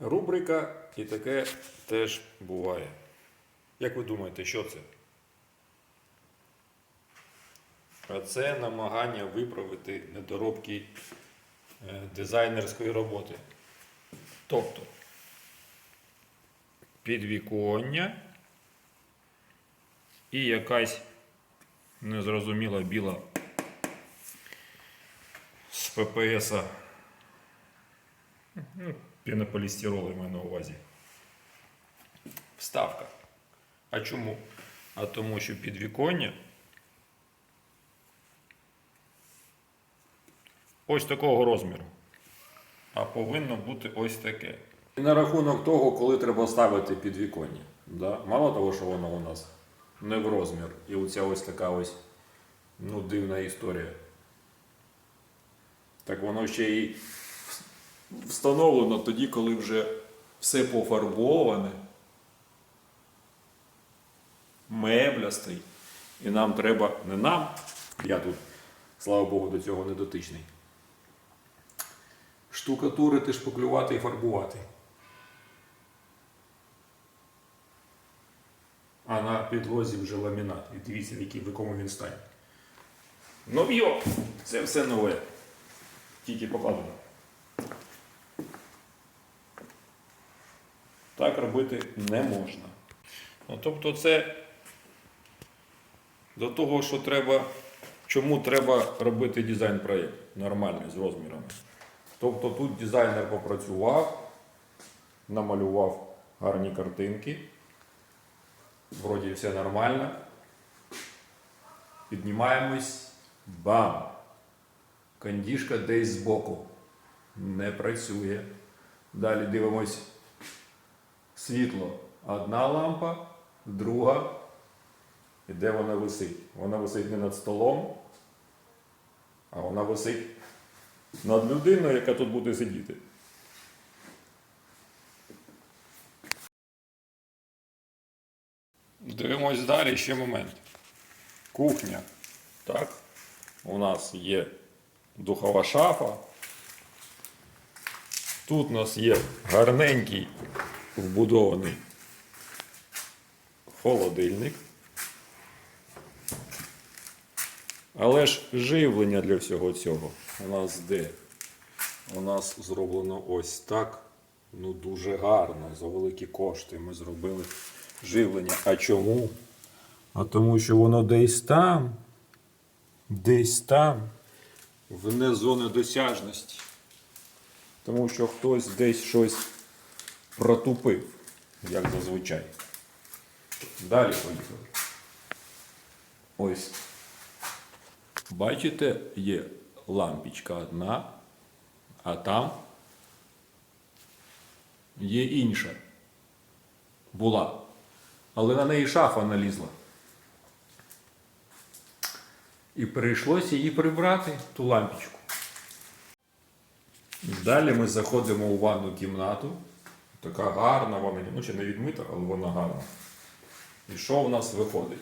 Рубрика і таке теж буває. Як ви думаєте, що це? А це намагання виправити недоробки е, дизайнерської роботи. Тобто підвіконня і якась незрозуміла біла з ППС. Ну, пінополістирол я маю на увазі. Вставка. А чому? А тому, що підвіконня ось такого розміру. А повинно бути ось таке. І на рахунок того, коли треба ставити підвіконня. Да? Мало того, що воно у нас не в розмір. І оця ось така ось ну, дивна історія. Так воно ще і Встановлено тоді, коли вже все пофарбоване, мебля стоїть. І нам треба, не нам, я тут, слава Богу, до цього не дотичний. Штукатурити, шпаклювати і фарбувати. А на підлозі вже ламінат. І дивіться, в якому він стані. Нов'йо! Це все нове. Тільки покладено. Так робити не можна. Ну, тобто це до того, що треба, чому треба робити дизайн-проєкт нормальний з розмірами. Тобто тут дизайнер попрацював, намалював гарні картинки, вроді все нормально. Піднімаємось, бам! Кондішка десь збоку. Не працює. Далі дивимось світло. Одна лампа, друга. І де вона висить? Вона висить не над столом, а вона висить над людиною, яка тут буде сидіти. Дивимось далі ще момент. Кухня. Так. У нас є духова шафа. Тут у нас є гарненький вбудований холодильник. Але ж живлення для всього цього у нас де? У нас зроблено ось так. Ну дуже гарно. За великі кошти ми зробили живлення. А чому? А тому що воно десь там, десь там, вне зони досяжності. Тому що хтось десь щось протупив, як зазвичай. Далі поїхали. Ось. Бачите, є лампічка одна, а там є інша. Була. Але на неї шафа налізла. І прийшлося її прибрати, ту лампічку. Далі ми заходимо у ванну кімнату. Така гарна вона, ну чи не відмита, але вона гарна. І що в нас виходить?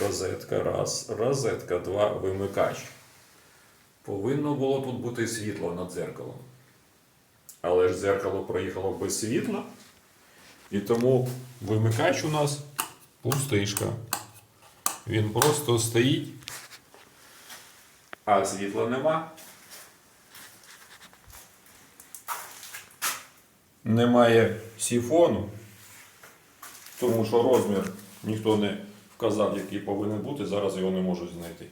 Розетка раз, розетка два, вимикач. Повинно було тут бути світло над дзеркалом. Але ж дзеркало проїхало без світла. І тому вимикач у нас пустишка. Він просто стоїть, а світла нема. Немає сіфону, тому що розмір ніхто не вказав, який повинен бути, зараз його не можуть знайти.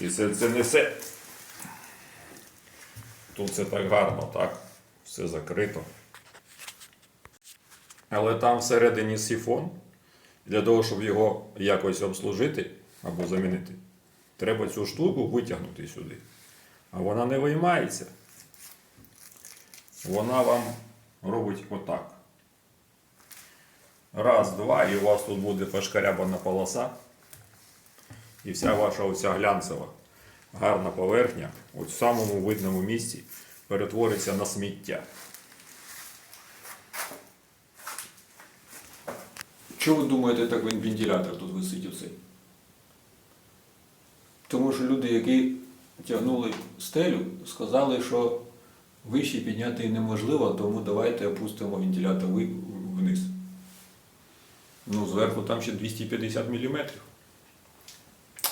І це, це не все. Тут все так гарно, так? Все закрито. Але там всередині сіфон. Для того, щоб його якось обслужити або замінити, треба цю штуку витягнути сюди. А вона не виймається. Вона вам робить отак. Раз, два, і у вас тут буде пошкарябана полоса. І вся ваша оця глянцева гарна поверхня, от в самому видному місці, перетвориться на сміття. Чого ви думаєте, так він вентилятор тут висить оцей? Тому що люди, які тягнули стелю, сказали, що Вище підняти неможливо, тому давайте опустимо вентилятор вниз. Ну, зверху там ще 250 мм.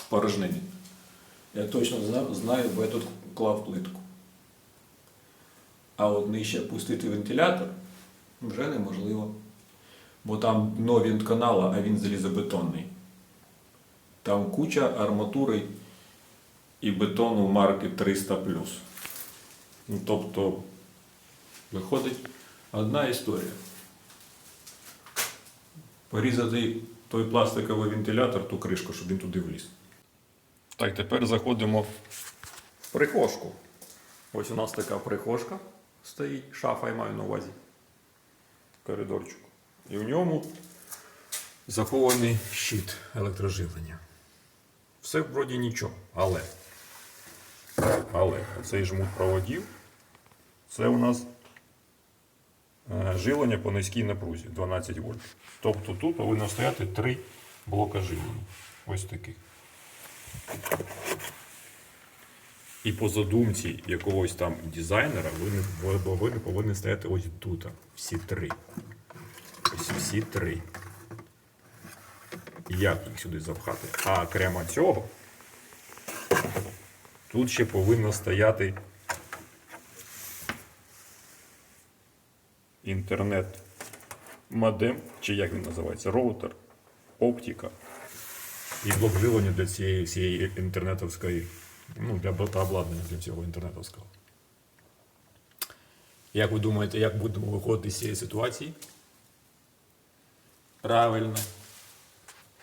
Порожнини. Я точно знаю, бо я тут клав плитку. А от нижче пустити вентилятор вже неможливо. Бо там дно вінтканала, а він залізобетонний. Там куча арматури і бетону марки 300. Ну, тобто, Виходить одна історія. порізати той пластиковий вентилятор, ту кришку, щоб він туди вліз. Так, тепер заходимо в прихожку. Ось у нас така прихожка стоїть, шафа я маю на увазі. Коридорчик. І в ньому захований щит електроживлення. Все вроді нічого, але. Але цей жмут проводів це у нас е, живлення по низькій напрузі 12 вольт. Тобто тут повинно стояти три блока живлення. Ось таких. І по задумці якогось там дизайнера вони, вони повинні стояти ось тут. Всі три. Ось всі три. Як їх сюди запхати? А окремо цього тут ще повинно стояти інтернет модем, чи як він називається, роутер, оптика і блок живлення для цієї всієї інтернетовської, ну, для обладнання для всього інтернетовського. Як ви думаєте, як будемо виходити з цієї ситуації? Правильно.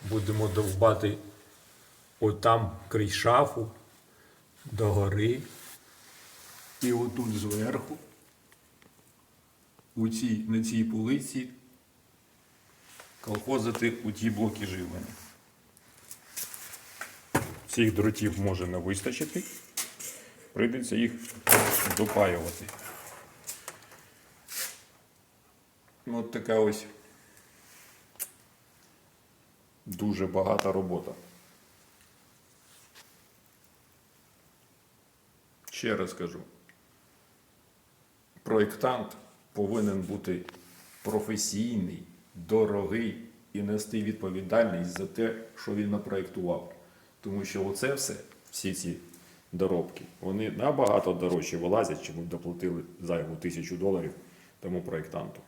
Будемо довбати отам крізь шафу, догори. І отут зверху у цій, на цій полиці колхозити у ті блоки живлення. Цих дротів може не вистачити, прийдеться їх допаювати. Ну, От така ось дуже багата робота. Ще раз кажу, проєктант повинен бути професійний, дорогий і нести відповідальність за те, що він напроєктував. Тому що оце все, всі ці доробки, вони набагато дорожче вилазять, чим ми доплатили зайву тисячу доларів тому проєктанту.